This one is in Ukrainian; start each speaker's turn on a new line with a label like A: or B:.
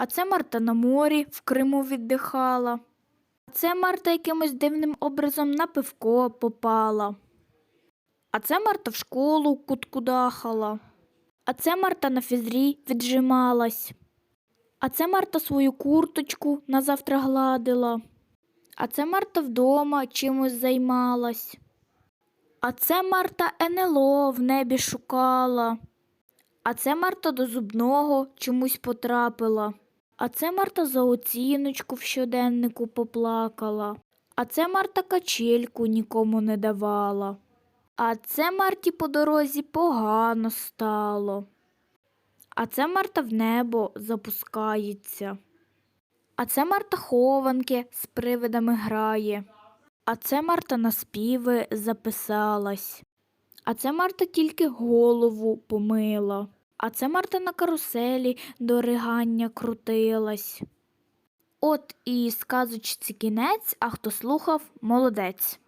A: А це Марта на морі в Криму віддихала. А це Марта якимось дивним образом на пивко попала. А це Марта в школу куткудахала. А це Марта на фізрі віджималась. А це Марта свою курточку на завтра гладила. А це Марта вдома чимось займалась. А це Марта НЛО в небі шукала. А це Марта до зубного чомусь потрапила. А це Марта за оціночку в щоденнику поплакала. А це Марта качельку нікому не давала. А це Марті по дорозі погано стало. А це Марта в небо запускається. А це Марта хованки з привидами грає. А це Марта на співи записалась. А це Марта тільки голову помила. А це Марта на каруселі до ригання крутилась. От і сказочці кінець, а хто слухав, молодець.